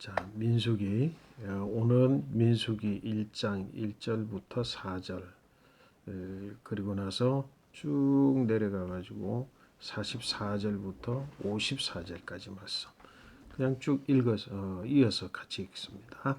자, 민수기 어, 오늘은 민수기 1장 1절부터 4절 에, 그리고 나서 쭉 내려가 가지고 44절부터 54절까지 말씀 그냥 쭉 읽어서 어, 이어서 같이 읽습니다.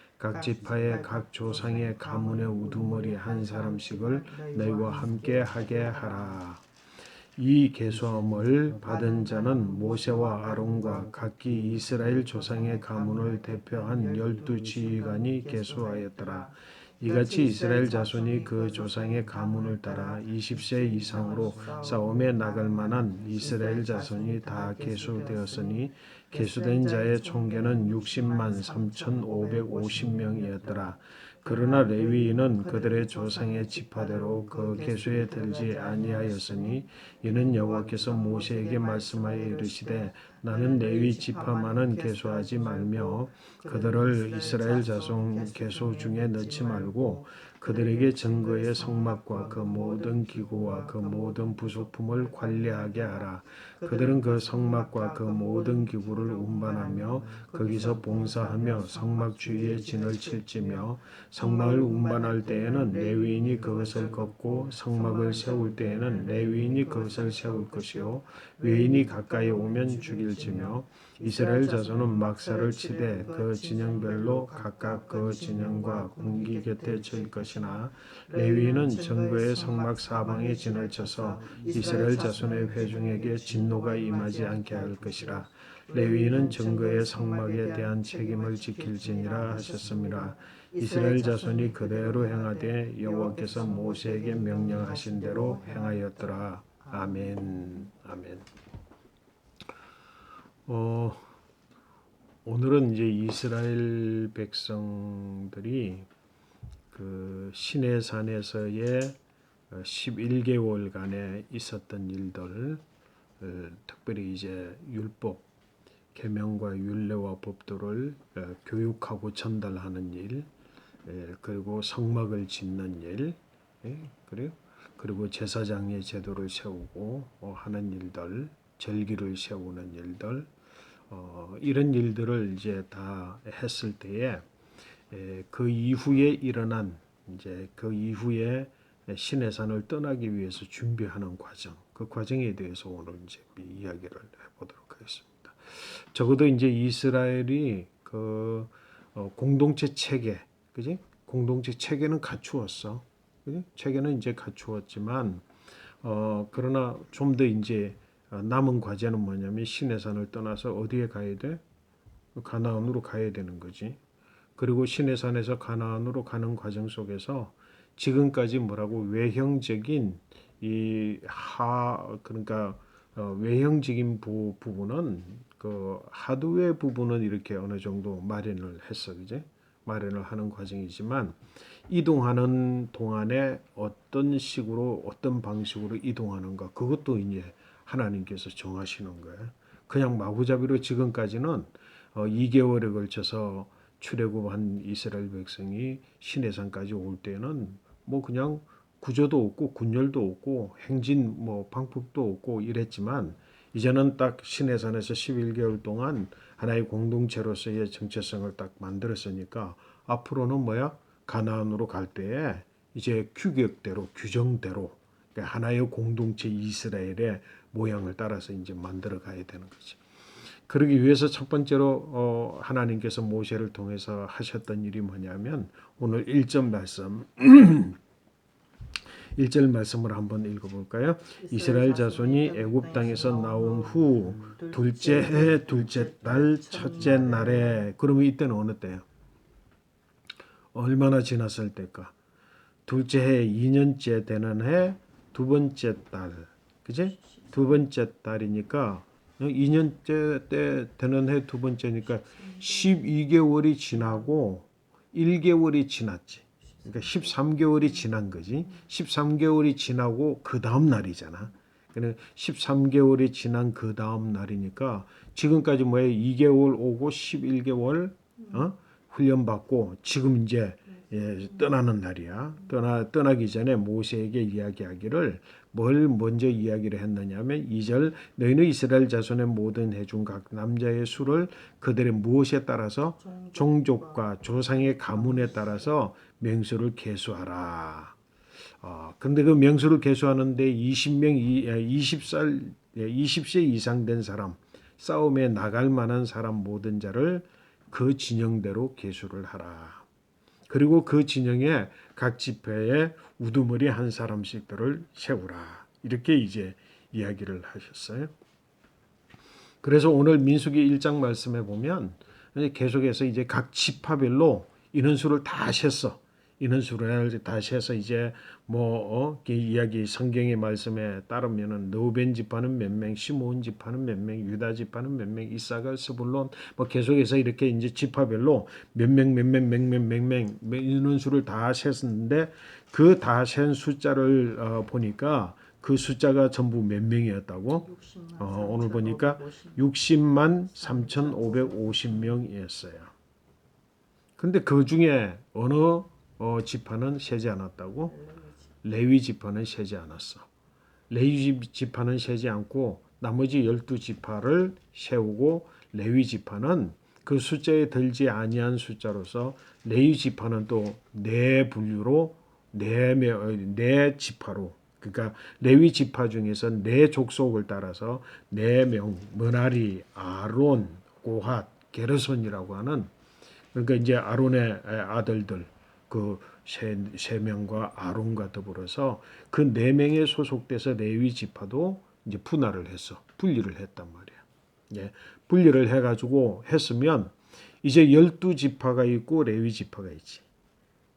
각 지파의 각 조상의 가문의 우두머리 한 사람씩을 너희와 함께 하게 하라. 이 계수함을 받은 자는 모세와 아론과 각기 이스라엘 조상의 가문을 대표한 열두 지휘관이 계수하였더라. 이같이 이스라엘 자손이 그 조상의 가문을 따라 20세 이상으로 싸움에 나갈 만한 이스라엘 자손이 다 계수되었으니 계수된 자의 총계는 60만 3,550명이었더라. 그러나 레위인은 그들의 조상의 지파대로 그 계수에 들지 아니하였으니 이는 여호와께서 모세에게 말씀하여 이르시되 나는 레위 지파만은 계수하지 말며 그들을 이스라엘 자손 계수 중에 넣지 말고 그들에게 증거의 성막과 그 모든 기구와 그 모든 부속품을 관리하게 하라. 그들은 그 성막과 그 모든 기구를 운반하며 거기서 봉사하며 성막 주위에 진을 칠지며 성막을 운반할 때에는 레위인이 그것을 걷고 성막을 세울 때에는 레위인이 그것을 세울 것이요 외인이 가까이 오면 죽일 지며 이스라엘 자손은 막사를 치되 그 진영별로 각각 그 진영과 군기 곁에 칠 것이나 레위인은 정거의 성막 사방에 진을 쳐서 이스라엘 자손의 회중에게 진노가 임하지 않게 할 것이라 레위인은 정거의 성막에 대한 책임을 지킬지니라 하셨습니다. 이스라엘 자손이 그대로 행하되 여호와께서 모세에게 명령하신 대로 행하였더라. 아멘. 아멘. 어, 오늘은 이제 이스라엘 백성들이 그 시내산에서의 11개월간에 있었던 일들, 어, 특별히 이제 율법, 계명과 율례와 법도를 어, 교육하고 전달하는 일, 예, 그리고 성막을 짓는 일, 예, 그리고 그리고 제사장의 제도를 세우고 어, 하는 일들, 절기를 세우는 일들, 어, 이런 일들을 이제 다 했을 때에 에, 그 이후에 일어난 이제 그 이후에 시내산을 떠나기 위해서 준비하는 과정, 그 과정에 대해서 오늘 이제 이야기를 해보도록 하겠습니다. 적어도 이제 이스라엘이 그 어, 공동체 체계, 그지? 공동체 체계는 갖추었어, 그지? 체계는 이제 갖추었지만 어, 그러나 좀 더 이제 어, 남은 과제는 뭐냐면 시내산을 떠나서 어디에 가야 돼? 가나안으로 가야 되는 거지. 그리고 시내산에서 가나안으로 가는 과정 속에서 지금까지 뭐라고 외형적인 이 하 그러니까 어, 외형적인 부, 부분은 그 하드웨어 부분은 이렇게 어느 정도 마련을 했어, 그제? 마련을 하는 과정이지만 이동하는 동안에 어떤 식으로 어떤 방식으로 이동하는가 그것도 이제 하나님께서 정하시는 거예요. 그냥 마구잡이로 지금까지는 어, 2개월에 걸쳐서 출애굽한 이스라엘 백성이 시내산까지 올 때는 뭐 그냥 구조도 없고 군열도 없고 행진 뭐 방법도 없고 이랬지만 이제는 딱 시내산에서 11개월 동안 하나의 공동체로서의 정체성을 딱 만들었으니까 앞으로는 뭐야 가나안으로 갈 때에 이제 규격대로 규정대로 그러니까 하나의 공동체 이스라엘의 모양을 따라서 이제 만들어 가야 되는 거지. 그러기 위해서 첫 번째로 어, 하나님께서 모세를 통해서 하셨던 일이 뭐냐면 오늘 1절 말씀 1절 말씀을 한번 읽어 볼까요? 이스라엘 자손이 애굽 땅에서 나온 후 둘째 해 둘째 달 첫째 날에 그러면 이때는 어느 때요? 얼마나 지났을 때까? 둘째 해 2년째 되는 해 두 번째 달 그지? 두 번째 달이니까 2년째 때 되는 해 두 번째니까 12개월이 지나고 1개월이 지났지. 그러니까 13개월이 지난 거지. 13개월이 지나고 그 다음 날이잖아. 그래 13개월이 지난 그 다음 날이니까 지금까지 뭐야 2개월 오고 11개월 어? 훈련 받고 지금 이제 예, 떠나는 날이야. 떠나 떠나기 전에 모세에게 이야기하기를 뭘 먼저 이야기를 했느냐면 2절 너희는 이스라엘 자손의 모든 해중 각 남자의 수를 그들의 무엇에 따라서 종족과 조상의 가문에 따라서 명수를 계수하라. 어, 근데 그 명수를 계수하는데 20명, 이- 예, 20살, 예, 20세 이상 된 사람, 싸움에 나갈 만한 사람 모든 자를 그 진영대로 계수를 하라. 그리고 그 진영에 각 지파에 우두머리 한 사람씩들을 세우라. 이렇게 이제 이야기를 하셨어요. 그래서 오늘 민수기 1장 말씀에 보면 계속해서 이제 각 지파별로 인원수를 다 셌어. 인원수를 다 세서 이제 뭐 어, 그 이야기 성경의 말씀에 따르면은 노벤 지파는 몇 명, 시몬 지파는 몇 명, 유다 지파는 몇 명, 이사갈, 스불론 뭐 계속해서 이렇게 이제 지파별로 몇 명, 몇 명, 몇 명, 몇명 인원수를 다 셌는데 그 다 센 숫자를 어, 보니까 그 숫자가 전부 몇 명이었다고? 어, 오늘 보니까 60만 3,550명이었어요. 근데 그 중에 어느 어, 지파는 세지 않았다고? 레위 지파는 세지 않았어. 레위 지파는 세지 않고 나머지 열두 지파를 세우고 레위 지파는 그 숫자에 들지 아니한 숫자로서 레위 지파는 또 네 분류로 네, 명- 네 지파로 그러니까 레위 지파 중에서 네 족속을 따라서 네명 머나리, 아론, 고핫, 게르손이라고 하는 그러니까 이제 아론의 아들들 그세 명과 아론과 더불어서 그 네 명에 소속돼서 레위 지파도 이제 분할을 했어 분리를 했단 말이야. 예, 분리를 해 가지고 했으면 이제 열두 지파가 있고 레위 지파가 있지.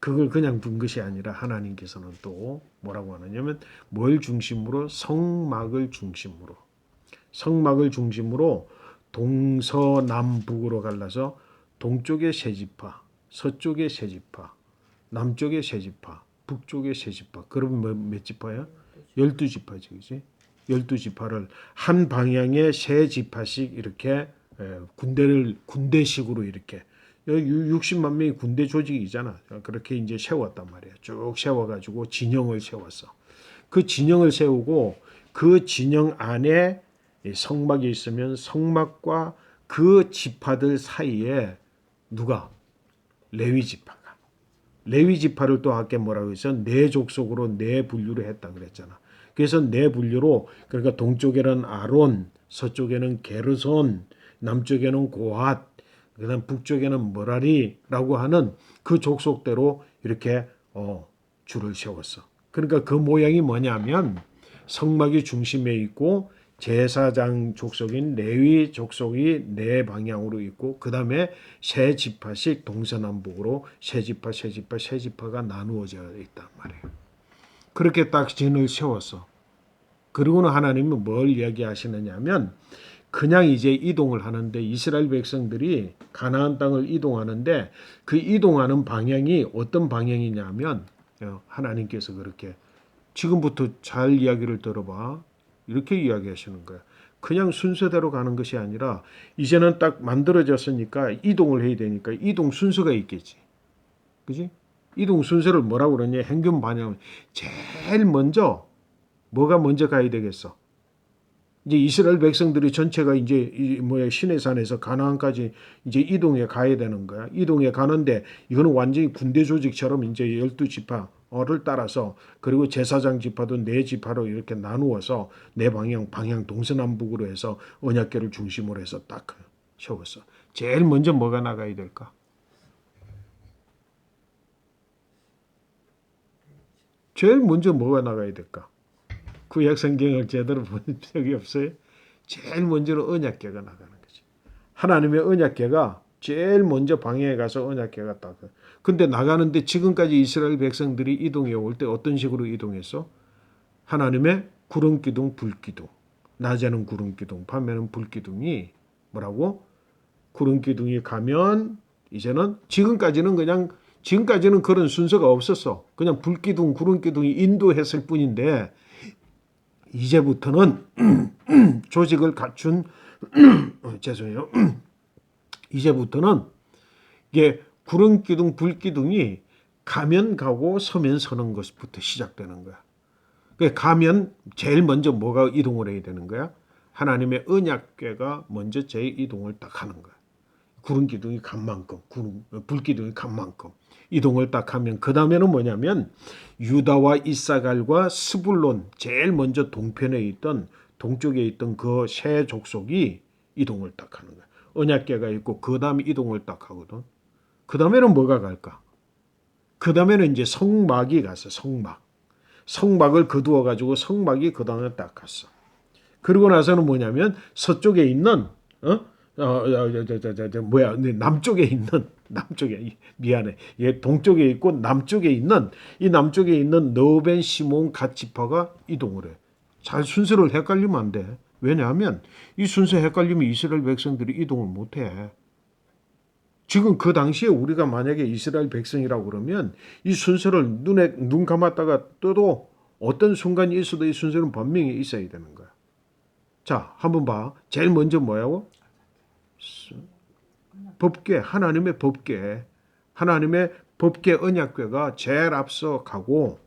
그걸 그냥 둔 것이 아니라 하나님께서는 또 뭐라고 하느냐면 뭘 중심으로 성막을 중심으로 성막을 중심으로 동서남북으로 갈라서 동쪽에 세 지파, 서쪽에 세 지파, 남쪽에 세 지파, 북쪽에 세 지파. 그러면 뭐, 몇 지파야? 열두 지파지, 그지? 열두 지파를 한 방향에 세 지파씩 이렇게 에, 군대를 군대식으로 이렇게 여기 60만 명이 군대 조직이잖아. 그렇게 이제 세웠단 말이야. 쭉 세워가지고 진영을 세웠어. 그 진영을 세우고 그 진영 안에 이 성막이 있으면 성막과 그 지파들 사이에 누가 레위 지파가 레위 지파를 또 아까 뭐라고 했어? 네 족속으로 네 분류를 했다 그랬잖아. 그래서 네 분류로 그러니까 동쪽에는 아론, 서쪽에는 게르손, 남쪽에는 고핫, 그다음 북쪽에는 머라리라고 하는 그 족속대로 이렇게 어, 줄을 세웠어. 그러니까 그 모양이 뭐냐면 성막이 중심에 있고 제사장 족속인 레위 족속이 네 방향으로 있고 그 다음에 세 지파씩 동서남북으로 세 지파 세 지파 세 지파가 나누어져 있단 말이에요. 그렇게 딱 진을 세웠어. 그리고는 하나님은 뭘 이야기하시느냐면 그냥 이제 이동을 하는데 이스라엘 백성들이 가나안 땅을 이동하는데 그 이동하는 방향이 어떤 방향이냐면 어, 하나님께서 그렇게 지금부터 잘 이야기를 들어봐. 이렇게 이야기하시는 거야. 그냥 순서대로 가는 것이 아니라 이제는 딱 만들어졌으니까 이동을 해야 되니까 이동 순서가 있겠지. 그지? 이동 순서를 뭐라고 그러냐? 행균 반영. 제일 먼저 뭐가 먼저 가야 되겠어? 이제 이스라엘 백성들이 전체가 이제 이 뭐야 신의 산에서 가나안까지 이제 이동해 가야 되는 거야. 이동해 가는데 이거는 완전히 군대 조직처럼 이제 열두 지파 를 따라서 그리고 제사장 지파도 네 지파로 이렇게 나누어서 네 방향 방향 동서남북으로 해서 언약궤를 중심으로 해서 딱 세웠어. 제일 먼저 뭐가 나가야 될까? 제일 먼저 뭐가 나가야 될까? 구약 성경을 제대로 본 적이 없어요. 제일 먼저는 언약궤가 나가는 거지. 하나님의 언약궤가 제일 먼저 방해에 가서 언약궤가 딱. 근데 나가는데 지금까지 이스라엘 백성들이 이동해 올 때 어떤 식으로 이동했어? 하나님의 구름 기둥, 불 기둥. 낮에는 구름 기둥, 밤에는 불 기둥이 뭐라고? 구름 기둥이 가면 이제는 지금까지는 그냥 지금까지는 그런 순서가 없었어. 그냥 불 기둥, 구름 기둥이 인도했을 뿐인데 이제부터는 조직을 갖춘 어, 죄송해요. 이제부터는 이게 구름기둥, 불기둥이 가면 가고 서면 서는 것부터 시작되는 거야. 그 가면 제일 먼저 뭐가 이동을 해야 되는 거야? 하나님의 언약궤가 먼저 제 이동을 딱 하는 거야. 구름 기둥이 간 만큼, 구름, 불 기둥이 간 만큼 이동을 딱 하면 그 다음에는 뭐냐면 유다와 이사갈과 스불론 제일 먼저 동편에 있던 동쪽에 있던 그 세 족속이 이동을 딱 하는 거야. 언약궤가 있고 그 다음에 이동을 딱 하거든. 그 다음에는 뭐가 갈까? 그 다음에는 이제 성막이 갔어. 성막. 성막을 거두어 가지고 성막이 그 다음에 딱 갔어. 그리고 나서는 뭐냐면 서쪽에 있는 어? 어, 저, 저, 저, 뭐야, 네, 남쪽에 있는 남쪽에 이- 미안해, 얘 동쪽에 있고 남쪽에 있는 이 남쪽에 있는 너벤 시몬 갓 지파가 이동을 해. 잘 순서를 헷갈리면 안 돼. 왜냐하면 이 순서 헷갈리면 이스라엘 백성들이 이동을 못 해. 지금 그 당시에 우리가 만약에 이스라엘 백성이라고 그러면 이 순서를 눈에 눈 감았다가 떠도 어떤 순간이 있어도 이 순서는 분명히 있어야 되는 거야. 자, 한번 봐. 제일 먼저 뭐야고? 수- 법궤, 하나님의 법궤. 하나님의 법궤 언약궤가 제일 앞서 가고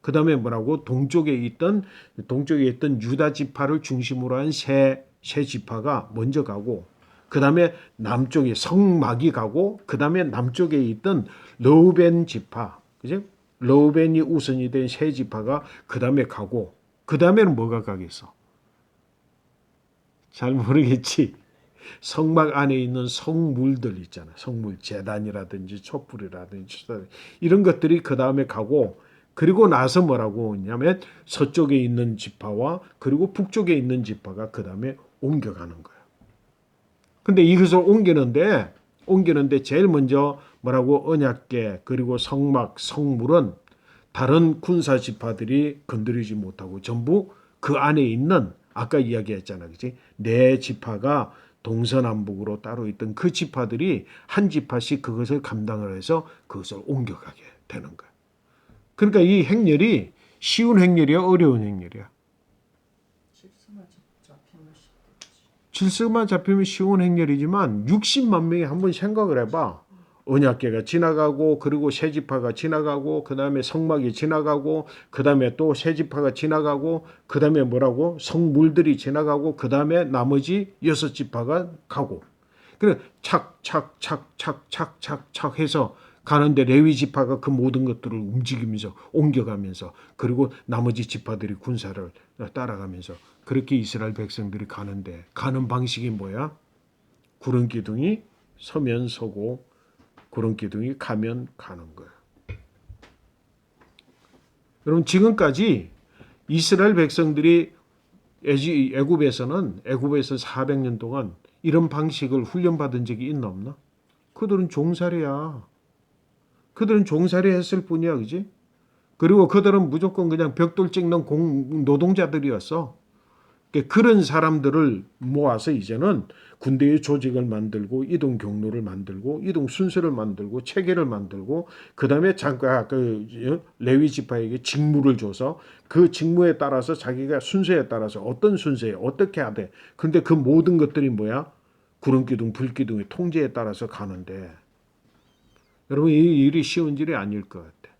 그 다음에 뭐라고 동쪽에 있던 동쪽에 있던 유다 지파를 중심으로 한 세 세 지파가 먼저 가고 그 다음에 남쪽에 성막이 가고 그 다음에 남쪽에 있던 러우벤 지파 그지 러우벤이 우선이 된 세 지파가 그 다음에 가고 그 다음에는 뭐가 가겠어? 잘 모르겠지. 성막 안에 있는 성물들 있잖아. 성물 재단이라든지 촛불이라든지 이런 것들이 그 다음에 가고 그리고 나서 뭐라고 하냐면 서쪽에 있는 지파와 그리고 북쪽에 있는 지파가 그 다음에 옮겨가는 거야. 근데 이것을 옮기는데 옮기는데 제일 먼저 뭐라고 언약계 그리고 성막 성물은 다른 군사 지파들이 건드리지 못하고 전부 그 안에 있는 아까 이야기했잖아, 그지? 네 지파가 동서남북으로 따로 있던 그 지파들이 한 지파씩 그것을 감당을 해서 그것을 옮겨가게 되는 거야. 그러니까 이 행렬이 쉬운 행렬이야, 어려운 행렬이야. 실수만 잡히면 쉽겠지. 질서만 잡히면 쉬운 행렬이지만 60만 명이 한번 생각을 해봐. 언약계가 지나가고 그리고 새 지파가 지나가고 그 다음에 성막이 지나가고 그 다음에 또새 지파가 지나가고 그 다음에 뭐라고 성물들이 지나가고 그 다음에 나머지 여섯 지파가 가고 그래 착착착착착착착 해서 가는데 레위 지파가 그 모든 것들을 움직이면서 옮겨가면서 그리고 나머지 지파들이 군사를 따라가면서 그렇게 이스라엘 백성들이 가는데 가는 방식이 뭐야? 구름 기둥이 서면 서고 구름 기둥이 가면 가는 거야. 여러분 지금까지 이스라엘 백성들이 애굽에서는 애굽에서 400년 동안 이런 방식을 훈련받은 적이 있나 없나? 그들은 종살이야. 그들은 종살이 했을 뿐이야, 그지? 그리고 그들은 무조건 그냥 벽돌 찍는 공, 노동자들이었어. 그런 사람들을 모아서 이제는 군대의 조직을 만들고 이동 경로를 만들고 이동 순서를 만들고 체계를 만들고 그다음에 잠깐 그 레위 지파에게 직무를 줘서 그 직무에 따라서 자기가 순서에 따라서 어떤 순서에 어떻게 하되 근데 그 모든 것들이 뭐야 구름 기둥 불 기둥의 통제에 따라서 가는데 여러분 이 일이 쉬운 일이 아닐 것 같아.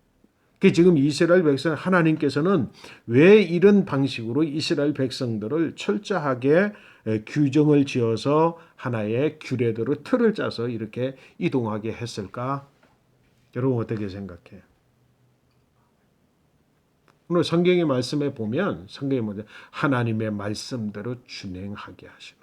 그 지금 이스라엘 백성 하나님께서는 왜 이런 방식으로 이스라엘 백성들을 철저하게 에, 규정을 지어서 하나의 규례대로 틀을 짜서 이렇게 이동하게 했을까? 여러분 어떻게 생각해요? 오늘 성경의 말씀에 보면 성경이 뭐냐 하나님의 말씀대로 준행하게 하시는.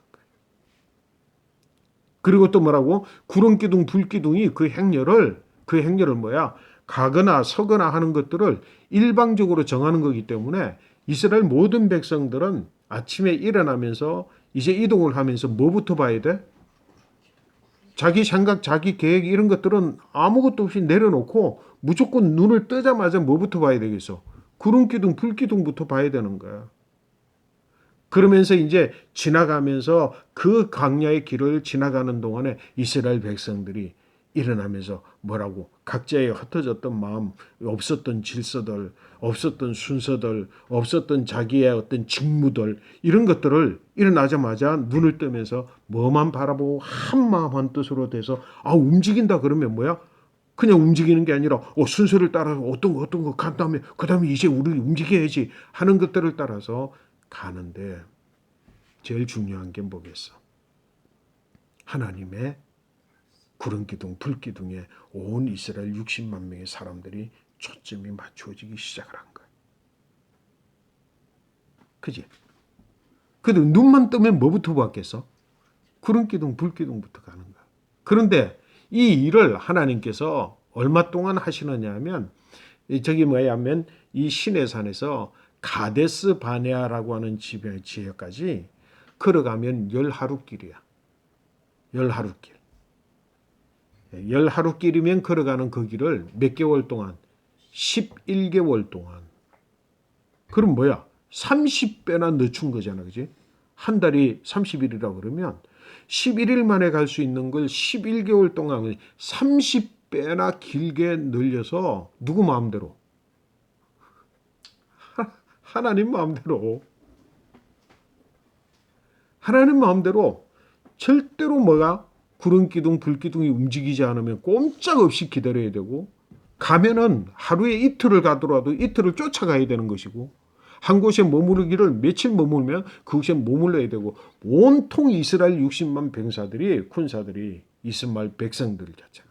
그리고 또 뭐라고 구름 기둥 불 기둥이 그 행렬을 그 행렬을 뭐야 가거나 서거나 하는 것들을 일방적으로 정하는 거기 때문에 이스라엘 모든 백성들은 아침에 일어나면서 이제 이동을 하면서 뭐부터 봐야 돼? 자기 생각, 자기 계획 이런 것들은 아무것도 없이 내려놓고 무조건 눈을 뜨자마자 뭐부터 봐야 되겠어? 구름 기둥, 불 기둥부터 봐야 되는 거야. 그러면서 이제 지나가면서 그 광야의 길을 지나가는 동안에 이스라엘 백성들이 일어나면서 뭐라고 각자의 흩어졌던 마음, 없었던 질서들, 없었던 순서들, 없었던 자기의 어떤 직무들 이런 것들을 일어나자마자 눈을 뜨면서 뭐만 바라보고 한 마음 한 뜻으로 돼서 아 움직인다 그러면 뭐야? 그냥 움직이는 게 아니라 어, 순서를 따라서 어떤 거 어떤 거 간 다음에 그 다음에 이제 우리 움직여야지 하는 것들을 따라서 가는데 제일 중요한 게 뭐겠어? 하나님의 구름 기둥, 불 기둥에 온 이스라엘 60만 명의 사람들이 초점이 맞춰지기 시작을 한 거야. 그지? 근데 눈만 뜨면 뭐부터 봤겠어? 구름 기둥, 불 기둥부터 가는 거야. 그런데 이 일을 하나님께서 얼마 동안 하시느냐 하면 이 저기 뭐야 하면 이 시내산에서 가데스 바네아라고 하는 지역, 지역까지 걸어가면 열 하루 길이야. 열 하루 길. 열 하루 길이면 걸어가는 그 길을 몇 개월 동안? 11개월 동안. 그럼 뭐야? 30배나 늦춘 거잖아 그지? 한 달이 30일이라고 그러면 11일 만에 갈 수 있는 걸 11개월 동안 30배나 길게 늘려서 누구 마음대로 하- 하나님 마음대로 하나님 마음대로 절대로 뭐가 구름 기둥, 불 기둥이 움직이지 않으면 꼼짝없이 기다려야 되고 가면은 하루에 이틀을 가더라도 이틀을 쫓아가야 되는 것이고 한 곳에 머무르기를 며칠 머물면 그곳에 머물러야 되고 온통 이스라엘 60만 병사들이 군사들이 이스마엘 백성들 자체가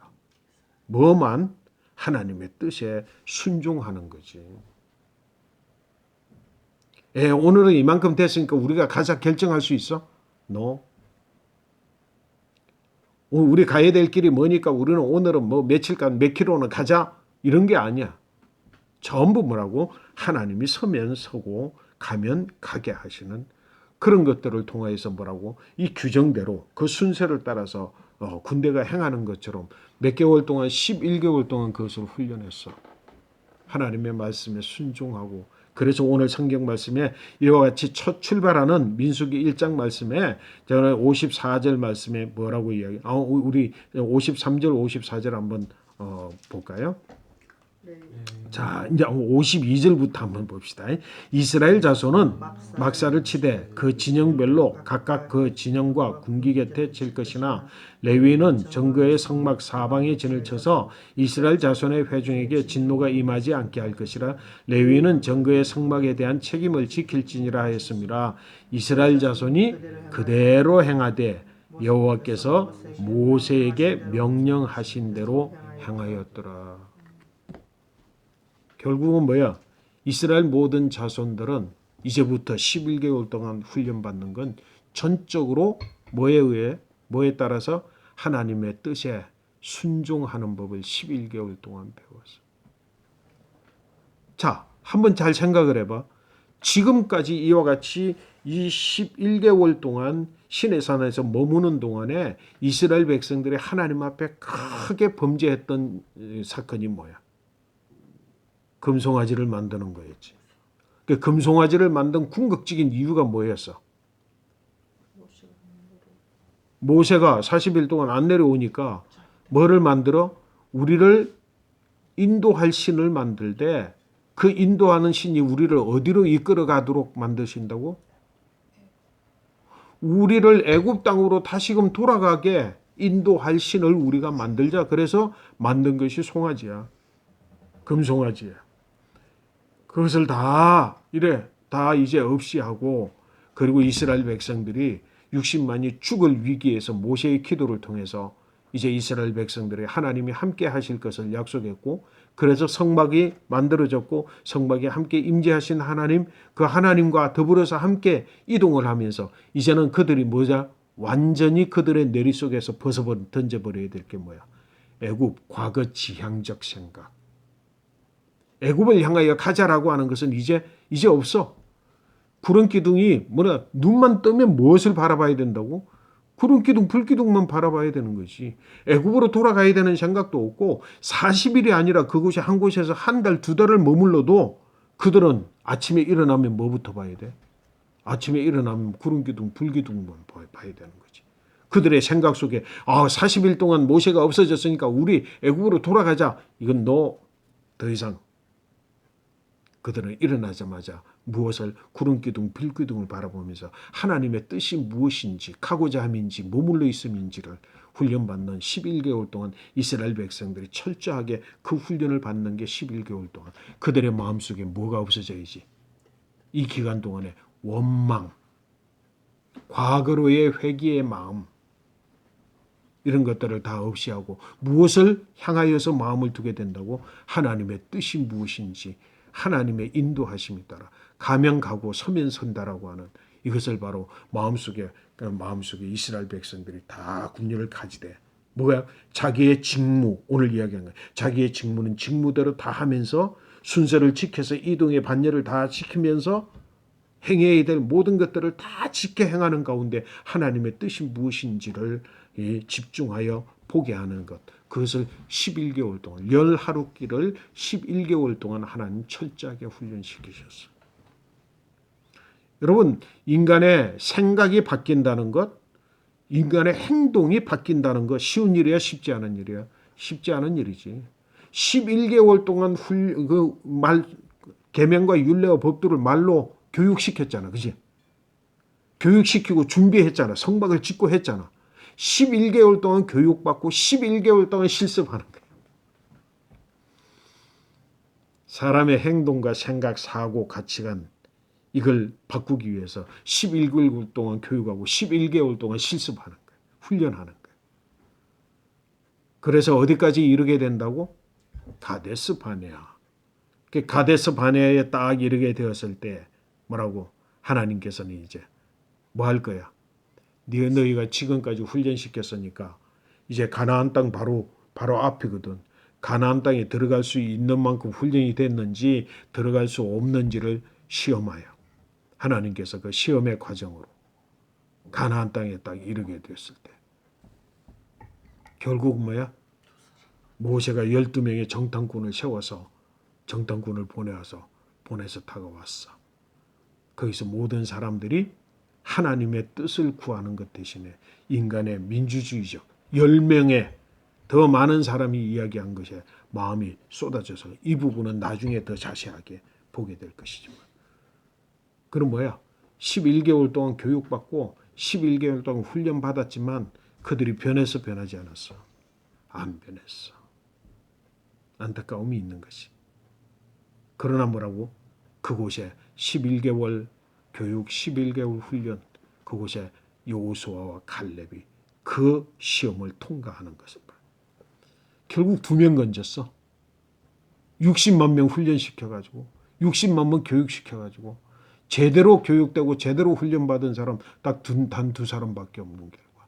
뭐만 하나님의 뜻에 순종하는 거지. 예, 오늘은 이만큼 됐으니까 우리가 가자 결정할 수 있어? No. 오, 우리 가야 될 길이 뭐니까 우리는 오늘은 뭐 며칠간 몇 킬로는 가자 이런 게 아니야. 전부 뭐라고 하나님이 서면 서고 가면 가게 하시는 그런 것들을 통하여서 뭐라고 이 규정대로 그 순서를 따라서 어, 군대가 행하는 것처럼 몇 개월 동안 11개월 동안 그것을 훈련했어. 하나님의 말씀에 순종하고 그래서 오늘 성경 말씀에 이와 같이 첫 출발하는 민수기 1장 말씀에 저는 54절 말씀에 뭐라고 이야기? 아 우리 53절 54절 한번 어, 볼까요? 네. 자, 이제 52절부터 한번 봅시다. 이스라엘 자손은 막사를 치되 그 진영별로 각각 그 진영과 군기 곁에 칠 것이나 레위는 정거의 성막 사방에 진을 쳐서 이스라엘 자손의 회중에게 진노가 임하지 않게 할 것이라 레위는 정거의 성막에 대한 책임을 지킬지니라 하였습니다. 이스라엘 자손이 그대로 행하되 여호와께서 모세에게 명령하신 대로 행하였더라. 결국은 뭐야? 이스라엘 모든 자손들은 이제부터 11개월 동안 훈련받는 건 전적으로 뭐에 의해 뭐에 따라서 하나님의 뜻에 순종하는 법을 11개월 동안 배웠어. 자, 한번 잘 생각을 해봐. 지금까지 이와 같이 이 11개월 동안 시내산에서 머무는 동안에 이스라엘 백성들이 하나님 앞에 크게 범죄했던 이 사건이 뭐야? 금송아지를 만드는 거였지. 그 금송아지를 만든 궁극적인 이유가 뭐였어? 모세가 40일 동안 안 내려오니까 뭐를 만들어? 우리를 인도할 신을 만들되 그 인도하는 신이 우리를 어디로 이끌어 가도록 만드신다고? 우리를 애굽 땅으로 다시금 돌아가게 인도할 신을 우리가 만들자. 그래서 만든 것이 송아지야. 금송아지야. 그것을 다 이래 다 이제 없이 하고 그리고 이스라엘 백성들이 60만이 죽을 위기에서 모세의 기도를 통해서 이제 이스라엘 백성들이 하나님이 함께 하실 것을 약속했고 그래서 성막이 만들어졌고 성막에 함께 임재하신 하나님 그 하나님과 더불어서 함께 이동을 하면서 이제는 그들이 뭐자 완전히 그들의 내리 속에서 벗어버 던져버려야 될 게 뭐야? 애굽 과거 지향적 생각 애굽을 향하여 가자라고 하는 것은 이제 이제 없어. 구름 기둥이 뭐냐 눈만 뜨면 무엇을 바라봐야 된다고? 구름 기둥, 불 기둥만 바라봐야 되는 거지. 애굽으로 돌아가야 되는 생각도 없고 40일이 아니라 그곳이 한 곳에서 한 달, 두 달을 머물러도 그들은 아침에 일어나면 뭐부터 봐야 돼? 아침에 일어나면 구름 기둥, 불 기둥만 봐- 봐야 되는 거지. 그들의 생각 속에 아 40일 동안 모세가 없어졌으니까 우리 애국으로 돌아가자. 이건 너 더 이상 그들은 일어나자마자 무엇을 구름 기둥, 빌 기둥을 바라보면서 하나님의 뜻이 무엇인지 가고자 함인지 머물러 있음인지를 훈련받는 11개월 동안 이스라엘 백성들이 철저하게 그 훈련을 받는 게 11개월 동안 그들의 마음속에 뭐가 없어져야지? 이 기간 동안에 원망, 과거로의 회귀의 마음 이런 것들을 다 없이 하고 무엇을 향하여서 마음을 두게 된다고? 하나님의 뜻이 무엇인지 하나님의 인도하심에 따라 가면 가고 서면 선다라고 하는 이것을 바로 마음속에 그 마음속에 이스라엘 백성들이 다 군념을 가지되 뭐야 자기의 직무 오늘 이야기한 거야 자기의 직무는 직무대로 다 하면서 순서를 지켜서 이동의 반열을 다 지키면서 행해야 될 모든 것들을 다 지켜 행하는 가운데 하나님의 뜻이 무엇인지를 이 집중하여 보게 하는 것. 그것을 11개월 동안 열 하루끼를 11개월 동안 하나님 철저하게 훈련시키셨어. 여러분 인간의 생각이 바뀐다는 것, 인간의 행동이 바뀐다는 것 쉬운 일이야 쉽지 않은 일이야 쉽지 않은 일이지. 11개월 동안 그말 계명과 율례와 법도를 말로 교육시켰잖아. 그지? 교육시키고 준비했잖아. 성박을 짓고 했잖아. 11개월 동안 교육받고 11개월 동안 실습하는 거예요. 사람의 행동과 생각, 사고, 가치관 이걸 바꾸기 위해서 11개월 동안 교육하고 11개월 동안 실습하는 거예요. 훈련하는 거예요. 그래서 어디까지 이르게 된다고? 가데스 바네아. 그 가데스 바네아에 딱 이르게 되었을 때 뭐라고 하나님께서는 이제 뭐 할 거야? 네 너희가 지금까지 훈련시켰으니까 이제 가나안 땅 바로 바로 앞이거든. 가나안 땅에 들어갈 수 있는 만큼 훈련이 됐는지 들어갈 수 없는지를 시험하여 하나님께서 그 시험의 과정으로 가나안 땅에 딱 이르게 됐을 때 결국 뭐야? 모세가 12명의 정탐꾼을 세워서 정탐꾼을 보내와서 보내서 다가왔어. 거기서 모든 사람들이 하나님의 뜻을 구하는 것 대신에 인간의 민주주의적 10명의 더 많은 사람이 이야기한 것에 마음이 쏟아져서 이 부분은 나중에 더 자세하게 보게 될 것이지만 그럼 뭐야? 11개월 동안 교육받고 11개월 동안 훈련 받았지만 그들이 변해서 변하지 않았어. 안 변했어. 안타까움이 있는 것이. 그러나 뭐라고? 그곳에 11개월 교육 11개월 훈련 그곳에 여호수아와 칼렙이 그 시험을 통과하는 것을 봐. 결국 두 명 건졌어. 60만 명 훈련시켜 가지고 60만 명 교육시켜 가지고 제대로 교육되고 제대로 훈련받은 사람 딱 단 두 사람밖에 없는 결과.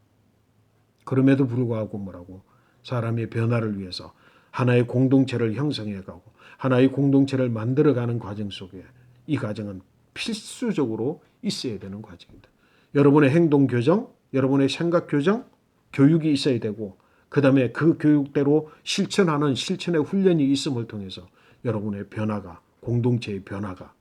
그럼에도 불구하고 뭐라고 사람의 변화를 위해서 하나의 공동체를 형성해 가고 하나의 공동체를 만들어 가는 과정 속에 이 과정은 필수적으로 있어야 되는 과정입니다. 여러분의 행동 교정, 여러분의 생각 교정, 교육이 있어야 되고 그 다음에 그 교육대로 실천하는 실천의 훈련이 있음을 통해서 여러분의 변화가 공동체의 변화가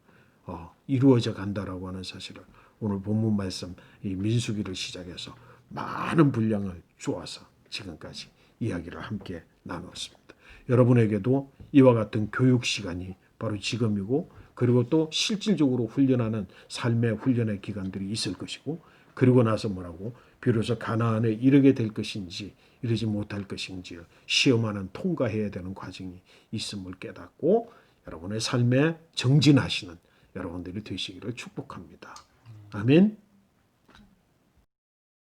어, 이루어져 간다라고 하는 사실을 오늘 본문 말씀 이 민수기를 시작해서 많은 분량을 주어서 지금까지 이야기를 함께 나누었습니다. 여러분에게도 이와 같은 교육 시간이 바로 지금이고 그리고 또 실질적으로 훈련하는 삶의 훈련의 기간들이 있을 것이고 그리고 나서 뭐라고 비로소 가나안에 이르게 될 것인지 이르지 못할 것인지 시험하는 통과해야 되는 과정이 있음을 깨닫고 여러분의 삶에 정진하시는 여러분들이 되시기를 축복합니다. 아멘.